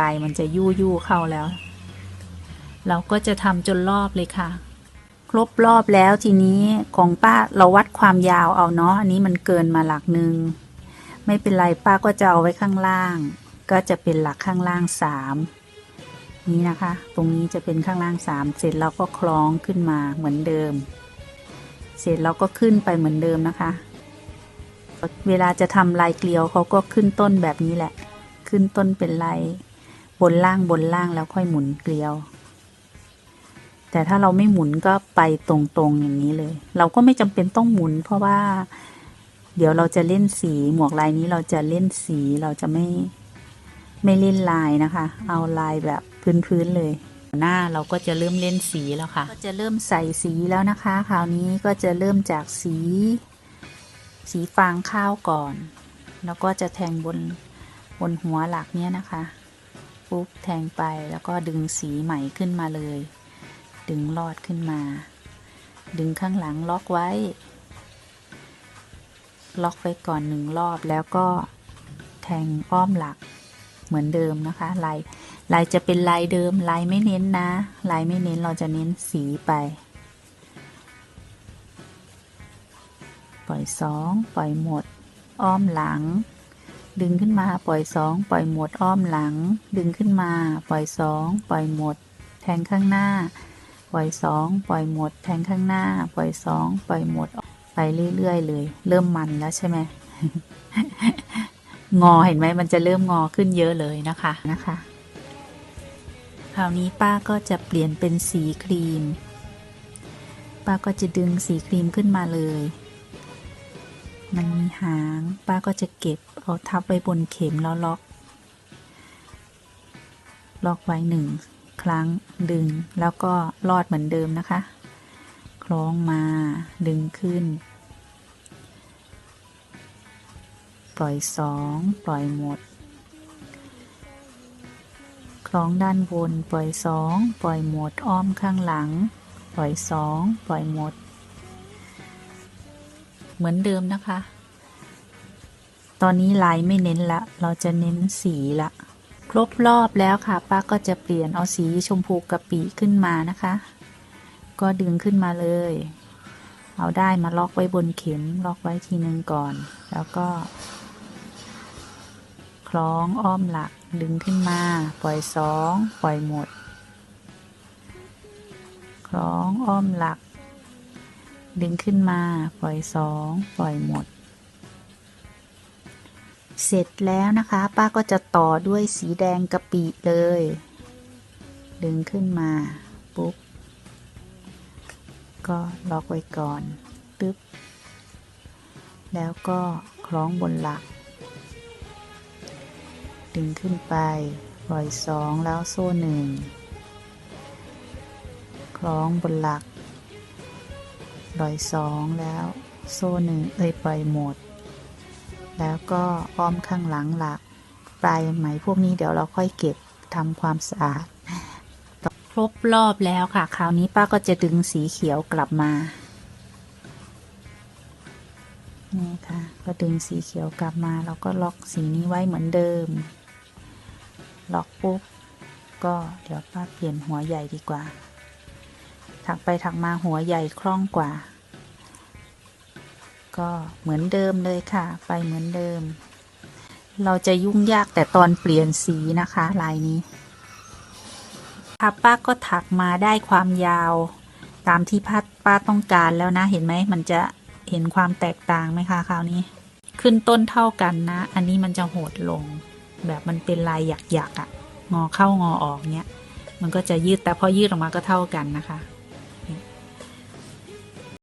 ลายมันจะยู่ยู่เข้าแล้ว เราก็จะทำจนรอบเลยค่ะ ครบรอบแล้วทีนี้ของป้าเราวัดความยาวเอาเนาะอันนี้มันเกินมาหลักหนึ่งไม่เป็นไรป้าก็จะเอาไว้ข้างล่าง ก็จะเป็นหลักข้างล่างสามนี้นะคะ ตรงนี้จะเป็นข้างล่างสามเสร็จเราก็คล้องขึ้นมาเหมือนเดิม เสร็จเราก็ขึ้นไปเหมือนเดิมนะคะ เวลาจะทำลายเกลียวเขาก็ขึ้นต้นแบบนี้แหละ ขึ้นต้นเป็นลาย บนล่างบนล่างแล้วค่อยหมุนเกลียว แต่ถ้าเราไม่หมุนก็ไปตรงๆอย่างนี้เลย เราก็ไม่จำเป็นต้องหมุน เพราะว่า เดี๋ยวเราจะเล่นสีหมวกลายนี้เราจะเล่นสีเราจะไม่ไม่เล่นลายนะคะ เอาลายแบบพื้นๆเลย หน้าเราก็จะเริ่มเล่นสีแล้วค่ะ ก็จะเริ่มใส่สีแล้วนะคะ คราวนี้ก็จะเริ่มจากสี สีฟางข้าวก่อน แล้วก็จะแทงบนบนหัวหลักเนี้ยนะคะ ปุ๊บแทงไปแล้วก็ดึงสีใหม่ขึ้นมาเลย ดึงลอดขึ้นมา ดึงข้างหลังล็อกไว้ ล็อกไว้ก่อนหนึ่งรอบแล้วก็แทงอ้อมหลักเหมือนเดิมนะคะลายลายจะเป็นลายเดิมลายไม่เน้นนะลายไม่เน้นเราจะเน้นสีไป ปล่อยสองปล่อยหมด อ้อมหลัง ดึงขึ้นมาปล่อยสองปล่อยหมดอ้อมหลัง ดึงขึ้นมาปล่อยสองปล่อยหมด แทงข้างหน้า ปล่อยสองปล่อยหมด แทงข้างหน้า ปล่อยสองปล่อยหมด ไปเรื่อยๆเลย เริ่มมันแล้วใช่ไหมงอเห็นไหมมันจะเริ่มงอขึ้นเยอะเลยนะคะนะคะคราวนี้ป้าก็จะเปลี่ยนเป็นสีครีม ป้าก็จะดึงสีครีมขึ้นมาเลย มันมีหาง ป้าก็จะเก็บเอาทับไว้บนเข็มแล้วล็อก ล็อกไว้หนึ่งครั้งดึงแล้วก็ลอดเหมือนเดิมนะคะ คล้องมาดึงขึ้น ปล่อยสองปล่อยหมด คล้องด้านบนปล่อยสองปล่อยหมดอ้อมข้างหลัง ปล่อยสองปล่อยหมด เหมือนเดิมนะคะ ตอนนี้ลายไม่เน้นละ เราจะเน้นสีละ ครบรอบแล้วค่ะ ป้าก็จะเปลี่ยนเอาสีชมพูกะปิขึ้นมานะคะ ก็ดึงขึ้นมาเลย เอาได้มาล็อกไว้บนเข็ม ล็อกไว้ทีนึงก่อน แล้วก็ คล้องอ้อมหลัก ดึงขึ้นมา ปล่อยสอง ปล่อยหมด คล้องอ้อมหลัก ดึงขึ้นมา ปล่อยสองปล่อยหมด เสร็จแล้วนะคะ ป้าก็จะต่อด้วยสีแดงกะปิเลย ดึงขึ้นมา ปุ๊บ ก็ล็อกไว้ก่อนปึ๊บ แล้วก็คล้องบนหลัก ดึงขึ้นไป ปล่อยสองแล้วโซ่หนึ่งคล้องบนหลัก ปล่อยสองแล้ว โซ่หนึ่งเอ้ยปล่อยหมด แล้วก็อ้อมข้างหลังหลัก ปลายไหมพวกนี้เดี๋ยวเราค่อยเก็บทำความสะอาด ครบรอบแล้วค่ะ คราวนี้ป้าก็จะดึงสีเขียวกลับมานี่ค่ะ ก็ดึงสีเขียวกลับมา เราก็ล็อกสีนี้ไว้เหมือนเดิม ล็อกปุ๊บ ก็เดี๋ยวป้าเปลี่ยนหัวใหญ่ดีกว่า ถักไปถักมาหัวใหญ่คล่องกว่า ก็เหมือนเดิมเลยค่ะ ไปเหมือนเดิม เราจะยุ่งยากแต่ตอนเปลี่ยนสีนะคะ ลายนี้ค่ะป้าก็ถักมาได้ความยาว ตามที่พัดป้าต้องการแล้วนะ เห็นไหมมันจะเห็นความแตกต่างไหมคะคราวนี้ ขึ้นต้นเท่ากันนะ อันนี้มันจะโหดลง แบบมันเป็นลายหยักๆอะ่ะ งอเข้างอออกเนี้ย มันก็จะยืดแต่พอยืดออกมาก็เท่ากันนะคะ